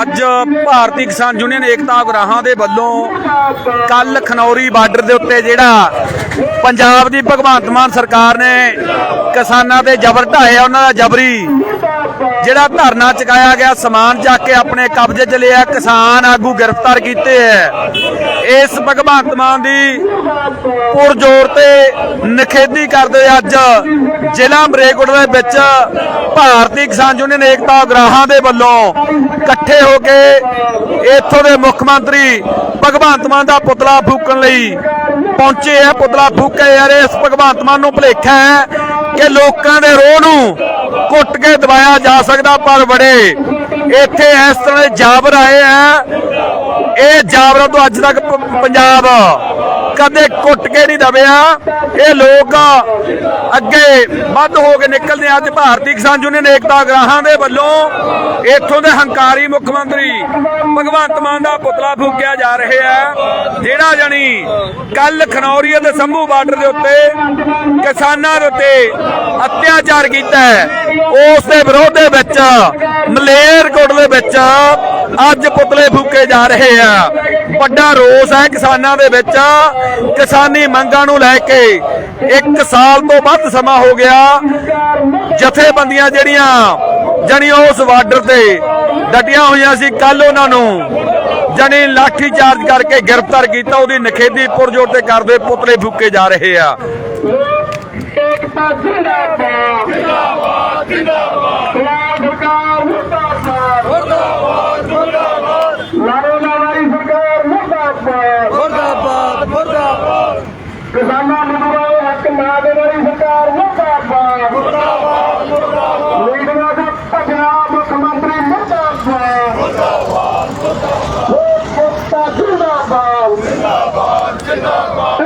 ਅੱਜ ਭਾਰਤੀ ਕਿਸਾਨ ਯੂਨੀਅਨ ਏਕਤਾ ਉਗਰਾਹਾਂ ਦੇ ਵੱਲੋਂ ਕੱਲ ਖਨੌਰੀ ਬਾਰਡਰ ਦੇ ਉੱਤੇ ਜਿਹੜਾ ਪੰਜਾਬ ਦੀ ਭਗਵੰਤ ਮਾਨ ਸਰਕਾਰ ਨੇ ਕਿਸਾਨਾਂ ਤੇ ਜ਼ਬਰ ਢਾਇਆ, ਉਹਨਾਂ ਦਾ ਜਬਰੀ ਜਿਹੜਾ ਧਰਨਾ ਚੁਕਾਇਆ ਗਿਆ, ਸਮਾਨ ਚੱਕ ਕੇ ਆਪਣੇ ਕਬਜ਼ੇ 'ਚ ਲਿਆ, ਕਿਸਾਨ ਆਗੂ ਗ੍ਰਿਫਤਾਰ ਕੀਤੇ ਹੈ ਇਸ ਭਗਵੰਤ ਮਾਨ ਦੀ ਪੁਰਜ਼ੋਰ ਤੇ ਨਖੇਦੀ ਕਰਦੇ ਅੱਜ ਜ਼ਿਲ੍ਹਾ ਮਰੇਕੋਟ ਦੇ ਵਿੱਚ ਭਾਰਤੀ ਕਿਸਾਨ ਯੂਨੀਅਨ ਏਕਤਾ ਉਗਰਾਹਾਂ ਦੇ ਵੱਲੋਂ ਇਕੱਠੇ ਹੋ ਕੇ ਇੱਥੋਂ ਦੇ ਮੁੱਖ ਮੰਤਰੀ ਭਗਵੰਤ ਮਾਨ ਦਾ ਪੁਤਲਾ ਫੂਕਣ ਲਈ ਪਹੁੰਚੇ ਆ ਪੁਤਲਾ ਫੂਕੇ ਯਾਰ ਇਸ ਭਗਵੰਤ ਮਾਨ ਨੂੰ ਭੁਲੇਖਾ ਹੈ ਕਿ ਲੋਕਾਂ ਦੇ ਰੋਹ ਨੂੰ ਕੁੱਟ ਕੇ ਦਬਾਇਆ ਜਾ ਸਕਦਾ, ਪਰ ਬੜੇ ਇੱਥੇ ਇਸ ਤਰ੍ਹਾਂ ਦੇ ਜਾਬਰ ਆਏ ਆ। ਇਹ ਜਾਬਰਾਂ ਤੋਂ ਅੱਜ ਤੱਕ ਪੰਜਾਬ ਕਦੇ ਕੁੱਟ ਕੇ ਨਹੀਂ ਦਬਿਆ ਇਹ ਲੋਕ ਅੱਗੇ ਵੱਧ ਹੋ ਕੇ ਨਿਕਲਦੇ ਅੱਜ ਭਾਰਤੀ ਕਿਸਾਨ ਯੂਨੀਅਨ ਏਕਤਾ ਗ੍ਰਾਹਾਂ ਦੇ ਵੱਲੋਂ ਇੱਥੋਂ ਦੇ ਹੰਕਾਰੀ ਮੁੱਖ ਮੰਤਰੀ ਭਗਵੰਤ ਮਾਨ ਦਾ ਪੁਤਲਾ ਫੂਕਿਆ ਜਾ ਰਿਹਾ ਹੈ ਜਿਹੜਾ ਜਣੀ ਕੱਲ ਖਨੌਰੀ ਤੇ ਸੰਭੂ ਬਾਰਡਰ ਦੇ ਉੱਤੇ ਕਿਸਾਨਾਂ ਦੇ ਉੱਤੇ ਅਤਿਆਚਾਰ ਕੀਤਾ ਹੈ। ਉਸ ਦੇ ਵਿਰੋਧ ਦੇ ਵਿੱਚ ਮਲੇਰਕੋਟ ਦੇ ਵਿੱਚ ਅੱਜ ਪੁਤਲੇ ਫੂਕੇ ਜਾ ਰਹੇ ਆ। ਵੱਡਾ ਰੋਸ ਹੈ ਕਿਸਾਨਾਂ ਦੇ ਵਿੱਚ। ਕਿਸਾਨੀ ਮੰਗਾਂ ਨੂੰ ਲੈ ਕੇ ਇੱਕ ਸਾਲ ਤੋਂ ਵੱਧ ਸਮਾਂ ਹੋ ਗਿਆ। ਜਥੇਬੰਦੀਆਂ ਜਿਹੜੀਆਂ, ਜਣੀ ਉਸ ਬਾਰਡਰ ਤੇ ਡਟੀਆਂ ਹੋਈਆਂ ਸੀ ਕੱਲ ਉਹਨਾਂ ਨੂੰ ਜਣੀ ਲਾਠੀ ਚਾਰਜ ਕਰਕੇ ਗ੍ਰਿਫਤਾਰ ਕੀਤਾ। ਉਹਦੀ ਨਖੇਦੀ ਪੁਰਜੋਰ ਤੇ ਕਰਦੇ ਪੁਤਲੇ ਫੂਕੇ ਜਾ ਰਹੇ ਆ। ਜਿੰਦਾਬਾਦ ਜਿੰਦਾਬਾਦ ਜਿੰਦਾਬਾਦ ਸਰਕਾਰ ਮੁਰਦਾਬਾਦ ਮੁਰਦਾਬਾਦ ਮੁਰਦਾਬਾਦ ਲਾਰੋਨਾ ਵਾਲੀ ਸਰਕਾਰ ਮੁਰਦਾਬਾਦ ਮੁਰਦਾਬਾਦ ਮੁਰਦਾਬਾਦ ਕਿਸਾਨਾਂ ਨੂੰ ਦਵਾਏ ਹੱਕ ਨਾ ਦੇਣ ਵਾਲੀ ਸਰਕਾਰ ਮੁਰਦਾਬਾਦ। ਮੁਰਦਾਬਾਦ ਮੁਰਦਾਬਾਦ। ਲੀਡਰਾਂ ਦਾ ਭਜਨਾ ਮੁੱਖ ਮੰਤਰੀ ਮੁਰਦਾਬਾਦ। ਮੁਰਦਾਬਾਦ ਮੁਰਦਾਬਾਦ। ਜਿੰਦਾਬਾਦ। ਜਿੰਦਾਬਾਦ ਜਿੰਦਾਬਾਦ।